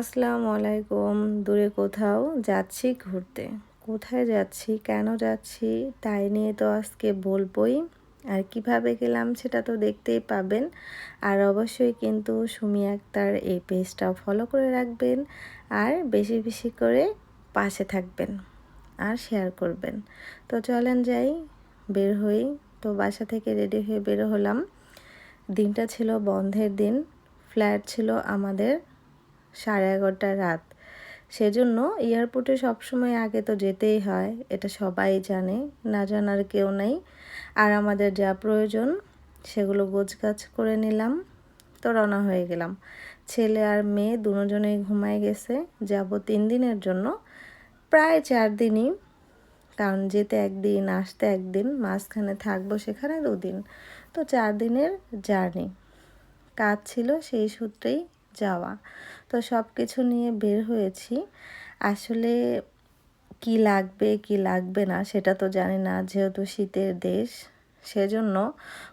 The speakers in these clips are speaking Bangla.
আসসালামু আলাইকুম। দূরে কোথাও যাচ্ছি ঘুরতে। কোথায় যাচ্ছি, কেন যাচ্ছি, তাই নিয়ে তো আজকে বলবই। আর কীভাবে গেলাম সেটা তো দেখতেই পাবেন। আর অবশ্যই কিন্তু সুমি আক্তার এই পেজটা ফলো করে রাখবেন আর বেশি বেশি করে পাশে থাকবেন আর শেয়ার করবেন। তো চলেন যাই, বের হই। তো বাসা থেকে রেডি হয়ে বের হলাম। দিনটা ছিল বন্ধের দিন। ফ্ল্যাট ছিল আমাদের সাড়ে এগারোটা রাত। সেজন্য এয়ারপোর্টে সবসময় আগে তো যেতেই হয়, এটা সবাই জানে, না জানার কেউ নেই। আর আমাদের যা প্রয়োজন, সেগুলো গোছগাছ করে নিলাম, তো রওনা হয়ে গেলাম। ছেলে আর মেয়ে দুজনেই ঘুমায় গেছে, যাব তিন দিনের জন্য। প্রায় চার দিনই, কারণ যেতে একদিন, আসতে একদিন, মাঝখানে থাকব সেখানে দুদিন। তো চার দিনের জার্নি। কাজ ছিল সেই সূত্রেই যাওয়া। তো সব কিছু নিয়ে বের হয়েছি। আসলে কি লাগবে কি লাগবে না সেটা তো জানি না। যেহেতু শীতের দেশ, সেজন্য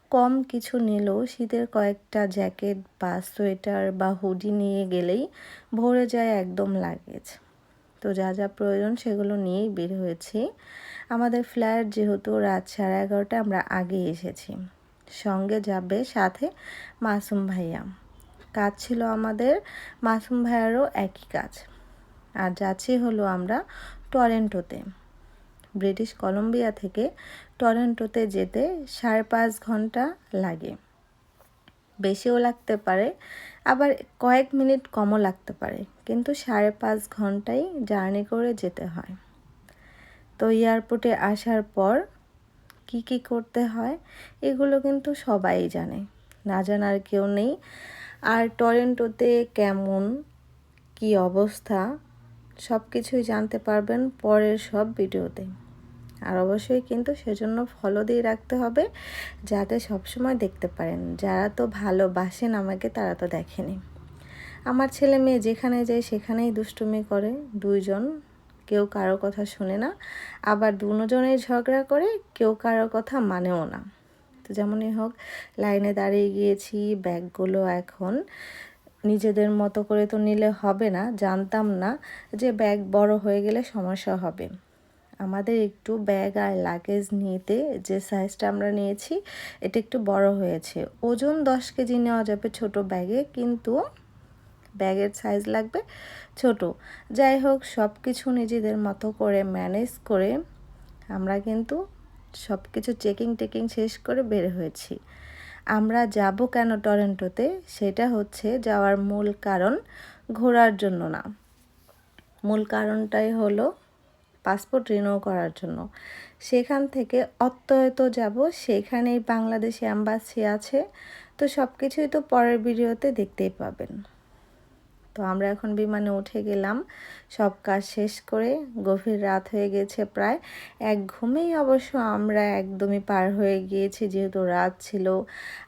কম কিছু নিলেও শীতের কয়েকটা জ্যাকেট বা সোয়েটার বা হুডি নিয়ে গেলেই ভরে যায় একদম লাগেজ। তো যা যা প্রয়োজন সেগুলো নিয়েই বের হয়েছি। আমাদের ফ্ল্যাট যেহেতু রাত সাড়ে এগারোটা আমরা আগে এসেছি। সঙ্গে যাবে সাথে মাসুম ভাইয়া। কাজ ছিল আমাদের, মাসুম ভাইয়ারও একই কাজ। আর যাচ্ছি হলো আমরা টরেন্টোতে। ব্রিটিশ কলম্বিয়া থেকে টরেন্টোতে যেতে সাড়ে পাঁচ ঘণ্টা লাগে। বেশিও লাগতে পারে, আবার কয়েক মিনিট কমও লাগতে পারে, কিন্তু সাড়ে পাঁচ ঘন্টাই জার্নি করে যেতে হয়। তো এয়ারপোর্টে আসার পর কি কি করতে হয়, এগুলো কিন্তু সবাই জানে। না জানার কেউ নেই। আর টরেন্টোতে কেমন? কি অবস্থা? সব কিছুই জানতে পারবেন পরের সব ভিডিওতে। আর অবশ্যই কিন্তু সেজন্য ফলো দিয়ে রাখতে হবে যাতে সবসময় দেখতে পারেন। যারা তো ভালোবাসেন আমাকে, তারা তো দেখেনি। আমার ছেলে মেয়ে যেখানে যায় সেখানেই দুষ্টুমি করে। দুইজন, কেউ কারও কথা শুনে না। আবার দুজনেই ঝগড়া করে, কেউ কারও কথা মানেও না। তো যেমনই হোক, লাইনে দাঁড়িয়ে গিয়েছি, ব্যাগগুলো এখন নিজেদের মতো করে তো নিলে হবে না, জানতাম না যে ব্যাগ বড় হয়ে গেলে সমস্যা হবে। আমাদের একটু ব্যাগ আর লাগেজ নিতে যে সাইজটা আমরা নিয়েছি, এটা একটু বড় হয়েছে। ওজন দশ কেজি নেওয়া যাবে ছোট ব্যাগে, কিন্তু ব্যাগের সাইজ লাগবে ছোট। যাই হোক সব কিছু নিজেদের মতো করে ম্যানেজ করে আমরা কিন্তু সব কিছু চেকিং টেকিং শেষ করে বের হয়েছি। আমরা যাব কেন টরেন্টোতে? সেটা হচ্ছে যাওয়ার মূল কারণ ঘোরার জন্য না। মূল কারণটাই হলো পাসপোর্ট রিনিউ করার জন্য। সেখান থেকে অত্যয়ত যাব, সেখানেই বাংলাদেশে অ্যাম্বাসি আছে। তো সব কিছুই তো পরের ভিডিওতে দেখতেই পাবেন। তো আমরা এখন বিমানে উঠে গেলাম। সব কাজ শেষ করে গভীর রাত হয়ে গেছে প্রায়। এক ঘুমেই অবশ্য আমরা একদমই পার হয়ে গিয়েছি, যেহেতু রাত ছিল।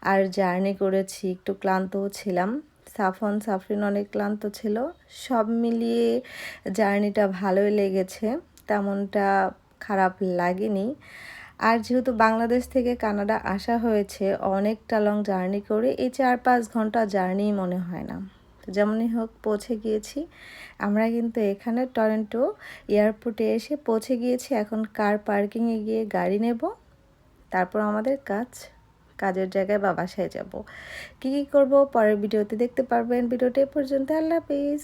আর জার্নি করেছি, একটু ক্লান্তও ছিলাম। সাফন সাফরিন অনেক ক্লান্ত ছিল। সব মিলিয়ে জার্নিটা ভালোই লেগেছে, তেমনটা খারাপ লাগেনি। আর যেহেতু বাংলাদেশ থেকে কানাডা আসা হয়েছে, অনেকটা লং জার্নি করে এই চার পাঁচ ঘণ্টা জার্নি মনে হয় না। তো যেমনই হোক পৌঁছে গিয়েছি। আমরা কিন্তু এখানে টরেন্টো এয়ারপোর্টে এসে পৌঁছে গিয়েছি। এখন কার পার্কিংয়ে গিয়ে গাড়ি নেব, তারপর আমাদের কাজ, কাজের জায়গায় বা বাসায় যাব। কী কী করব পরের ভিডিওতে দেখতে পারবেন। ভিডিওটা পর্যন্ত। আল্লাহ হাফিজ।